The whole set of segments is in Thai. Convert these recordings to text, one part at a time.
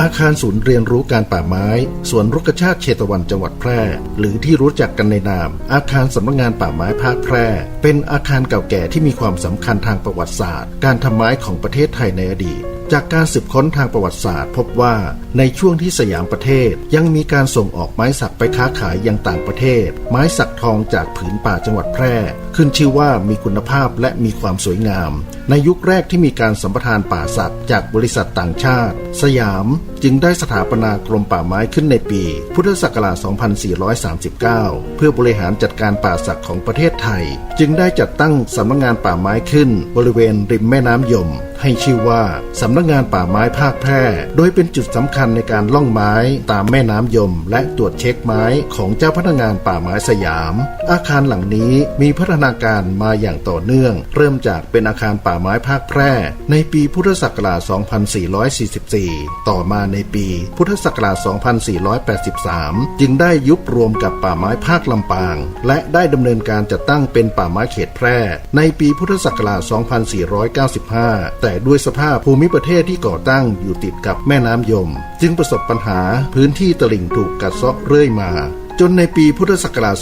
อาคารศูนย์เรียนรู้การป่าไม้ สวนรุกชาติเชตวันจังหวัดแพร่ หรือที่รู้จักกันในนาม อาคารสำนักงานป่าไม้ภาคแพร่ เป็นอาคารเก่าแก่ที่มีความสำคัญทางประวัติศาสตร์ การทำไม้ของประเทศไทยในอดีต จากการสืบค้นทางประวัติศาสตร์ พบว่าในช่วงที่สยามประเทศ ยังมีการส่งออกไม้สักไปค้าขายยังต่างประเทศ ไม้สักทองจากผืนป่าจังหวัดแพร่ ขึ้นชื่อว่ามีคุณภาพและมีความสวยงาม ในยุคแรกที่มีการสัมปทานป่าสักจากบริษัทต่างชาติ สยาม จึงได้สถาปนากรมป่าไม้ขึ้นในปี พุทธศักราช 2439 เพื่อบริหารจัดการป่าสักของประเทศไทย จึงได้จัดตั้งสำนักงานป่าไม้ขึ้น บริเวณริมแม่น้ำยม ให้ชื่อว่าสำนักงานป่าไม้ภาคแพร่ โดยเป็นจุดสำคัญในการล่องไม้ตามแม่น้ำยม และตรวจเช็คไม้ของเจ้าพนักงานป่าไม้สยาม อาคารหลังนี้มีพัฒนาการมาอย่างต่อเนื่อง เริ่มจากเป็นอาคารป่าไม้ภาคแพร่ ในปีพุทธศักราช 2444 ต่อมาในปีพุทธศักราช 2483 จึงได้ยุบรวมกับป่าไม้ภาคลำปาง และได้ดำเนินการจัดตั้งเป็นป่าไม้เขตแพร่ ในปีพุทธศักราช 2495 แต่ด้วยสภาพภูมิประเทศที่ก่อตั้งอยู่ติดกับแม่น้ำยม จึงประสบปัญหาพื้นที่ตลิ่งถูกกัดเซาะเรื่อยมา จนในปีพุทธศักราช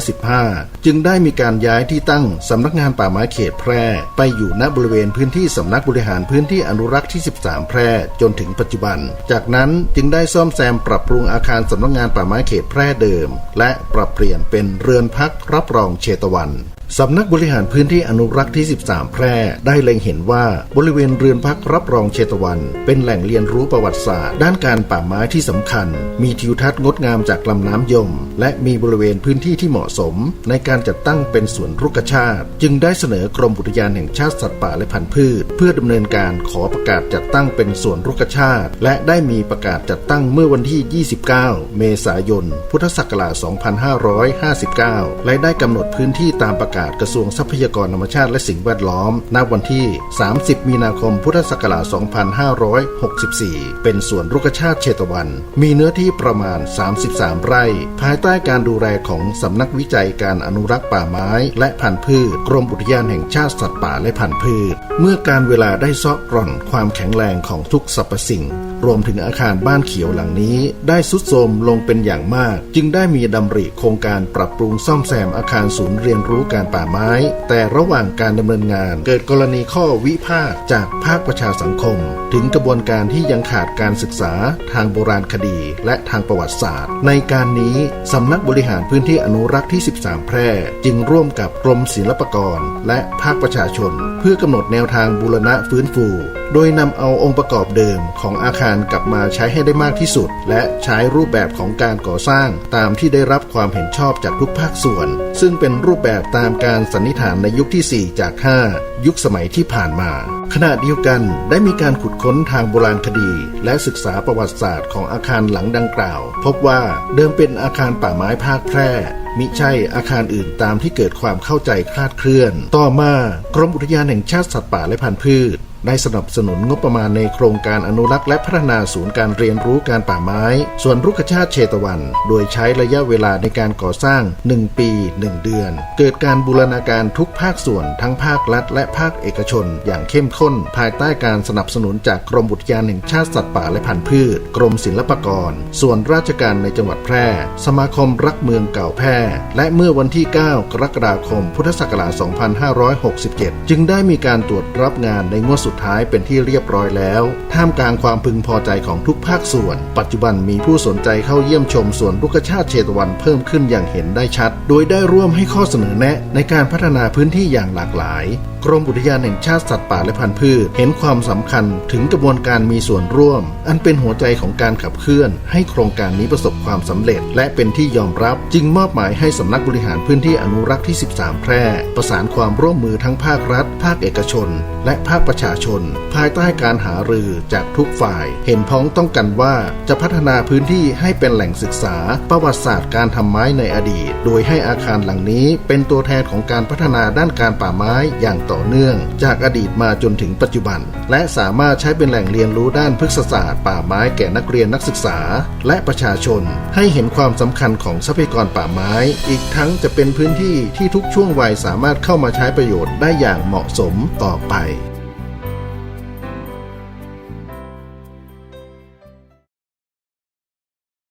2515 จึงได้มีการย้ายที่ตั้งสำนักงานป่าไม้เขตแพร่ ไปอยู่ณบริเวณพื้นที่สำนักบริหารพื้นที่อนุรักษ์ที่ 13 แพร่จนถึงปัจจุบัน จากนั้นจึงได้ซ่อมแซมปรับปรุงอาคารสำนักงานป่าไม้เขตแพร่เดิม และปรับเปลี่ยนเป็นเรือนพักรับรองเชตวัน สำนักบริหารพื้นที่อนุรักษ์ที่ 13 แพร่ ได้เล็งเห็นว่าบริเวณเรือนพักรับรองเชตวัน เป็นแหล่งเรียนรู้ประวัติศาสตร์ ด้านการป่าไม้ที่สำคัญ มีทิวทัศน์งดงามจากลำน้ำยม และมีบริเวณพื้นที่ที่เหมาะสม ในการจัดตั้งเป็นสวนรุกชาติ จึงได้เสนอกรมอุทยานแห่งชาติสัตว์ป่าและพันธุ์พืช เพื่อดำเนินการขอประกาศจัดตั้งเป็นสวนรุกชาติ และได้มีประกาศจัดตั้งเมื่อวันที่ 29 เมษายน พุทธศักราช 2559 และได้กำหนดพื้นที่ตามประกาศกระทรวงทรัพยากรธรรมชาติและสิ่งแวดล้อม ณ วันที่ 30 มีนาคม พุทธศักราช 2564 เป็นสวนรุกชาติเชตวัน มีเนื้อที่ประมาณ 33 ไร่ ภายใต้การดูแลของสำนักวิจัยการอนุรักษ์ป่าไม้ และพันธุ์พืช กรมอุทยานแห่งชาติสัตว์ป่าและพันธุ์พืช เมื่อการเวลาได้ซอกร่อนความแข็งแรงของทุกสรรพสิ่ง รวมถึงอาคารบ้านเขียวหลังนี้ ได้สุดโทรมลงเป็นอย่างมาก จึงได้มีดำริโครงการปรับปรุงซ่อมแซมอาคารศูนย์เรียนรู้การป่าไม้ แต่ระหว่างการดำเนินงาน เกิดกรณีข้อวิพากษ์จากภาคประชาสังคม ถึงกระบวนการที่ยังขาดการศึกษาทางโบราณคดี และทางประวัติศาสตร์ ในการนี้สำนักบริหารพื้นที่อนุรักษ์ที่ 13 แพร่ จึงร่วมกับกรมศิลปากร และภาคประชาชน เพื่อกำหนดแนวทางบูรณะฟื้นฟู โดยนำเอาองค์ประกอบเดิมของอาคารกลับมาใช้ให้ได้มากที่สุด และใช้รูปแบบของการก่อสร้างตามที่ได้รับความเห็นชอบจากทุกภาคส่วน ซึ่งเป็นรูปแบบตามการสันนิษฐานในยุคที่ 4 จาก 5 ยุคสมัยที่ผ่านมา ขณะเดียวกันได้มีการขุดค้นทางโบราณคดี และศึกษาประวัติศาสตร์ของอาคารหลังดังกล่าว พบว่าเดิมเป็นอาคารป่าไม้ภาคแพร่มิใช่อาคารอื่นตามที่เกิดความเข้าใจคลาดเคลื่อน ต่อมากรมอุทยานแห่งชาติสัตว์ป่าและพันธุ์พืช ได้สนับสนุนงบประมาณในโครงการอนุรักษ์และพัฒนาศูนย์การเรียนรู้การป่าไม้ ส่วนรุกชาติเชตวัน โดยใช้ระยะเวลาในการก่อสร้าง 1 ปี 1 เดือน เกิดการบูรณาการทุกภาคส่วนทั้งภาครัฐ และภาคเอกชน อย่างเข้มข้น ภายใต้การสนับสนุนจากกรมอุทยานแห่งชาติสัตว์ป่าและพันธุ์พืช กรมศิลปากร ส่วนราชการในจังหวัดแพร่ สมาคมรักเมืองเก่าแพร่ และเมื่อวันที่ 9 กรกฎาคม พุทธศักราช 2567 จึงได้มีการตรวจรับงานในงวดสุดท้ายเป็นที่เรียบร้อยแล้ว ท่ามกลางความพึงพอใจของทุกภาคส่วน ปัจจุบันมีผู้สนใจเข้าเยี่ยมชมสวนลูกชาติเชตวันเพิ่มขึ้นอย่างเห็นได้ชัด โดยได้ร่วมให้ข้อเสนอแนะในการพัฒนาพื้นที่อย่างหลากหลาย กรมอุทยานแห่งชาติสัตว์ป่าและพันธุ์พืช เห็นความสำคัญถึงกระบวนการมีส่วนร่วม อันเป็นหัวใจของการขับเคลื่อน ให้โครงการนี้ประสบความสำเร็จ และเป็นที่ยอมรับ จึงมอบหมายให้สำนักบริหารพื้นที่อนุรักษ์ที่ 13 แพร่ ประสานความร่วมมือทั้งภาครัฐ ภาคเอกชน และภาคประชาชน ภายใต้การหารือจากทุกฝ่าย เห็นพ้องต้องกันว่าจะพัฒนาพื้นที่ให้เป็นแหล่งศึกษา ประวัติศาสตร์การทำไม้ในอดีต โดยให้อาคารหลังนี้เป็นตัวแทนของการพัฒนาด้านการป่าไม้อย่างต่อเนื่อง จากอดีตมาจนถึงปัจจุบัน และสามารถใช้เป็นแหล่งเรียนรู้ด้านพฤกษศาสตร์ป่าไม้แก่นักเรียนนักศึกษา และประชาชน ให้เห็นความสำคัญของทรัพยากรป่าไม้ อีกทั้งจะเป็นพื้นที่ที่ทุกช่วงวัยสามารถเข้ามาใช้ประโยชน์ได้อย่างเหมาะสมต่อไป